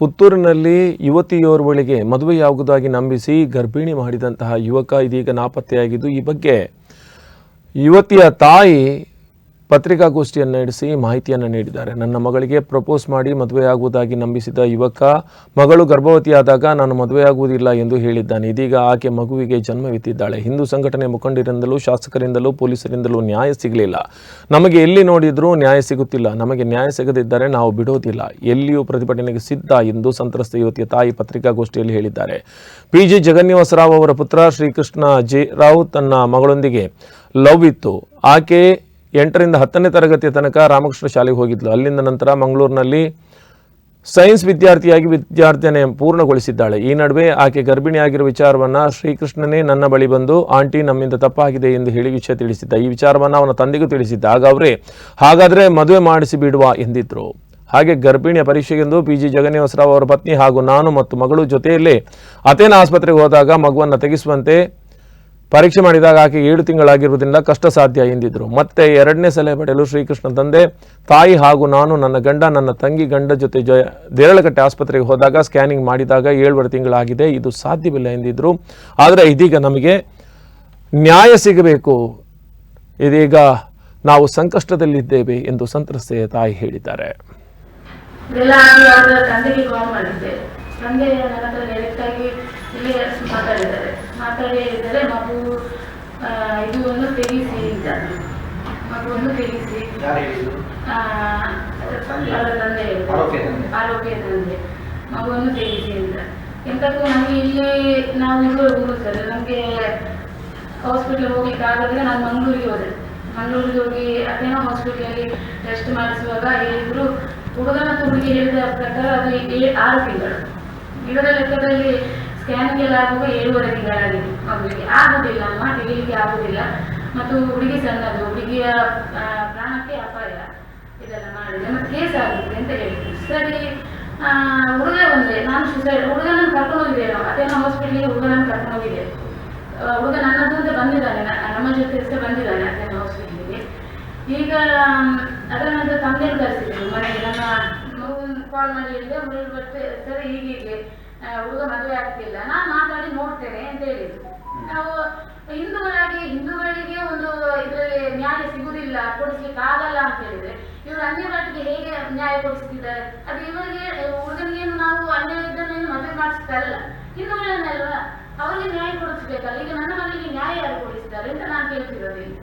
ಪುತ್ತೂರಿನಲ್ಲಿ ಯುವತಿಯೋರ್ವಳಿಗೆ ಮದುವೆಯಾಗುವುದಾಗಿ ನಂಬಿಸಿ ಗರ್ಭಿಣಿ ಮಾಡಿದಂತಹ ಯುವಕ ಇದೀಗ ನಾಪತ್ತೆಯಾಗಿದ್ದು ಈ ಬಗ್ಗೆ ಯುವತಿಯ ತಾಯಿ ಪತ್ರಿಕಾಗೋಷ್ಠಿಯನ್ನು ನಡೆಸಿ ಮಾಹಿತಿಯನ್ನು ನೀಡಿದ್ದಾರೆ. ನನ್ನ ಮಗಳಿಗೆ ಪ್ರಪೋಸ್ ಮಾಡಿ ಮದುವೆಯಾಗುವುದಾಗಿ ನಂಬಿಸಿದ ಯುವಕ, ಮಗಳು ಗರ್ಭವತಿಯಾದಾಗ ನಾನು ಮದುವೆಯಾಗುವುದಿಲ್ಲ ಎಂದು ಹೇಳಿದ್ದಾನೆ. ಇದೀಗ ಆಕೆ ಮಗುವಿಗೆ ಜನ್ಮವಿತ್ತಿದ್ದಾಳೆ. ಹಿಂದೂ ಸಂಘಟನೆ ಮುಖಂಡರಿಂದಲೂ ಶಾಸಕರಿಂದಲೂ ಪೊಲೀಸರಿಂದಲೂ ನ್ಯಾಯ ಸಿಗಲಿಲ್ಲ. ನಮಗೆ ಎಲ್ಲಿ ನೋಡಿದರೂ ನ್ಯಾಯ ಸಿಗುತ್ತಿಲ್ಲ. ನಮಗೆ ನ್ಯಾಯ ಸಿಗದಿದ್ದರೆ ನಾವು ಬಿಡೋದಿಲ್ಲ. ಎಲ್ಲಿಯೂ ಪ್ರತಿಭಟನೆಗೆ ಸಿದ್ಧ ಎಂದು ಸಂತ್ರಸ್ತ ಯುವತಿಯ ತಾಯಿ ಪತ್ರಿಕಾಗೋಷ್ಠಿಯಲ್ಲಿ ಹೇಳಿದ್ದಾರೆ. ಪಿ ಜಿ ಜಗನ್ನಿವಾಸರಾವ್ ಅವರ ಪುತ್ರ ಶ್ರೀಕೃಷ್ಣ ಜೆ ರಾವ್ ತನ್ನ ಮಗಳೊಂದಿಗೆ ಲವ್ ಇತ್ತು. ಆಕೆ ಎಂಟರಿಂದ ಹತ್ತನೇ ತರಗತಿಯ ತನಕ ರಾಮಕೃಷ್ಣ ಶಾಲೆಗೆ ಹೋಗಿದ್ಲು. ಅಲ್ಲಿಂದ ನಂತರ ಮಂಗಳೂರಿನಲ್ಲಿ ಸೈನ್ಸ್ ವಿದ್ಯಾರ್ಥಿಯಾಗಿ ವಿದ್ಯಾರ್ಥಿನೇ ಪೂರ್ಣಗೊಳಿಸಿದ್ದಾಳೆ. ಈ ನಡುವೆ ಆಕೆ ಗರ್ಭಿಣಿಯಾಗಿರುವ ವಿಚಾರವನ್ನು ಶ್ರೀಕೃಷ್ಣನೇ ನನ್ನ ಬಳಿ ಬಂದು, ಆಂಟಿ, ನಮ್ಮಿಂದ ತಪ್ಪಾಗಿದೆ ಎಂದು ಹೇಳಿ ವಿಷಯ ತಿಳಿಸಿದ್ದ. ಈ ವಿಚಾರವನ್ನು ಅವನ ತಂದೆಗೂ ತಿಳಿಸಿದ್ದ. ಆಗ ಅವರೇ, ಹಾಗಾದರೆ ಮದುವೆ ಮಾಡಿಸಿ ಬಿಡುವ ಎಂದಿದ್ರು. ಹಾಗೆ ಗರ್ಭಿಣಿಯ ಪರೀಕ್ಷೆಗೆಂದು ಪಿ ಜಿ ಜಗನ್ನಿವಾಸರಾವ್ ಅವರ ಪತ್ನಿ ಹಾಗೂ ನಾನು ಮತ್ತು ಮಗಳು ಜೊತೆಯಲ್ಲೇ ಅಥೇನ ಆಸ್ಪತ್ರೆಗೆ ಹೋದಾಗ ಮಗುವನ್ನು ತೆಗೆಸುವಂತೆ ಪರೀಕ್ಷೆ ಮಾಡಿದಾಗ ಆಕೆ ಏಳು ತಿಂಗಳಾಗಿರುವುದರಿಂದ ಕಷ್ಟ ಸಾಧ್ಯ ಎಂದಿದ್ದರು ಮತ್ತೆ ಎರಡನೇ ಸಲ ಪಡೆಯಲು ಶ್ರೀಕೃಷ್ಣ ತಂದೆ, ತಾಯಿ ಹಾಗೂ ನಾನು, ನನ್ನ ಗಂಡ, ನನ್ನ ತಂಗಿ, ಗಂಡ ಜೊತೆ ಜ ದೇರಳಕಟ್ಟೆ ಆಸ್ಪತ್ರೆಗೆ ಹೋದಾಗ ಸ್ಕ್ಯಾನಿಂಗ್ ಮಾಡಿದಾಗ ಏಳುವರೆ ತಿಂಗಳಾಗಿದೆ. ಇದು ಸಾಧ್ಯವಿಲ್ಲ ಎಂದಿದ್ದರು ಆದರೆ ಇದೀಗ ನಮಗೆ ನ್ಯಾಯ ಸಿಗಬೇಕು. ಇದೀಗ ನಾವು ಸಂಕಷ್ಟದಲ್ಲಿದ್ದೇವೆ ಎಂದು ಸಂತ್ರಸ್ತೆಯ ತಾಯಿ ಹೇಳಿದ್ದಾರೆ. ತಂದೆ ನನ್ನ ಹತ್ರ ಡೈರೆಕ್ಟ್ ಆಗಿ ಇಲ್ಲಿ ಮಾತಾಡಿದ್ದಾರೆ. ಮಾತಾಡಿ ಹೇಳಿದ್ದಾರೆ ಮಗು ಇದು ಒಂದು ತೆಗಿಸಿ ಅಂತ ಮಗುವನ್ನು ತೆಗಿಸಿ? ಅವರ ತಂದೆ. ಆರೋಗ್ಯ ತಂದೆ? ಮಗುವನ್ನು ತೆಗಿಸಿ ಅಂತ ಎಂತಕ್ಕೂ ನಮಗೆ ಇಲ್ಲಿ ನಾವು ಮಂಗಳೂರು ಸರ್. ನಮಗೆ ಹಾಸ್ಪಿಟ್ಲಿಗೆ ಹೋಗ್ಲಿಕ್ಕೆ ಆಗದ್ರೆ ನಾನು ಮಂಗಳೂರಿಗೆ ಹೋದೆ. ಮಂಗಳೂರಿಗೆ ಹೋಗಿ ಅದೇನೋ ಹಾಸ್ಪಿಟ್ಲಲ್ಲಿ ಟೆಸ್ಟ್ ಮಾಡಿಸುವಾಗ ಹೇಳಿದ್ರು. ಹುಡುಗ ಮತ್ತು ಹುಡುಗಿ ಹೇಳಿದ ಪ್ರಕಾರ ಅದು ಇಲ್ಲಿ ಆರು ತಿಂಗಳು. ಇದರ ಲೆಕ್ಕದಲ್ಲಿ ಸ್ಕ್ಯಾನಿಂಗ್ ಎಲ್ಲ ಆಗುವಾಗ ಏಳುವರೆ ತಿಂಗಳಾಗಿದೆ. ಮಗುವಿಗೆ ಆಗುದಿಲ್ಲ ಅಮ್ಮ ತೆಗಿಲಿಕ್ಕೆ ಆಗುದಿಲ್ಲ. ಮತ್ತು ಹುಡುಗಿ ಸಣ್ಣದು, ಹುಡುಗಿಯ ಪ್ರಾಣಕ್ಕೆ ಅಪಾಯ. ಇದೆಲ್ಲ ಮಾಡಿದೆ ಮತ್ತೆ ಕೇಸ್ ಆಗುತ್ತೆ ಅಂತ ಹೇಳಿದ್ರು. ಸರಿ ಹುಡುಗ ಬಂದೆ ನಾನು ಸುಸೈಡ್ ಹುಡುಗನ ಕರ್ಕೊಂಡು ಹೋಗಿದ್ದೆ ನಾವು ಅದೇನೋ ಹಾಸ್ಪಿಟ್ಲಿಗೆ ಹುಡುಗನ ಕರ್ಕೊಂಡು ಹುಡುಗ ನನ್ನದು ಅಂತ ಬಂದಿದ್ದಾನೆ ನಮ್ಮ ಜೊತೆ ಸಹ ಬಂದಿದ್ದಾನೆ ಅದೇನೋ ಹಾಸ್ಪಿಟ್ಲಿಗೆ ಈಗ, ಅದರ ನಂತರ ತಂದೆಯನ್ನು ಕರೆಸಿದ್ರು. ಮನೆಗೆ ನನ್ನ ಕಾಲ್ ಮಾಡಿ ಹೇಳಿದೆ ಮಗಳು ಬರ್ತೇ ಸರಿ ಹೀಗೆ. ಹುಡುಗ ಮದುವೆ ಆಗ್ತಿಲ್ಲ. ನಾನು ಮಾತಾಡಿ ನೋಡ್ತೇನೆ ಅಂತ ಹೇಳಿದ್ರು. ನಾವು ಹಿಂದೂಗಳಾಗಿ ಹಿಂದೂಗಳಿಗೆ ಒಂದು ಇದರಲ್ಲಿ ನ್ಯಾಯ ಸಿಗುದಿಲ್ಲ ಕೊಡಿಸ್ಲಿಕ್ಕೆ ಆಗಲ್ಲ ಅಂತ ಹೇಳಿದ್ರೆ ಇವರು ಅನ್ಯ ಭಾಷೆಗೆ ಹೇಗೆ ನ್ಯಾಯ ಕೊಡಿಸ್ತಿದ್ದಾರೆ? ಅದು ಇವರಿಗೆ ಹುಡುಗನಿಗೇನು ನಾವು ಅನ್ಯ ಇದ್ದನ್ನೇನು ಮದುವೆ ಮಾಡಿಸ್ತಾರಲ್ಲ. ಹಿಂದೂಗಳನ್ನೆಲ್ಲ ಹಿಂದೂಗಳನ್ನಲ್ವಾ? ಅವರಿಗೆ ನ್ಯಾಯ ಕೊಡಿಸ್ಬೇಕಲ್ಲ. ಈಗ ನನ್ನ ಮನೆಗೆ ನ್ಯಾಯ ಯಾರು ಕೊಡಿಸ್ತಾರೆ ಅಂತ ನಾನು ಕೇಳ್ತಿರೋದು ಇಲ್ಲಿ.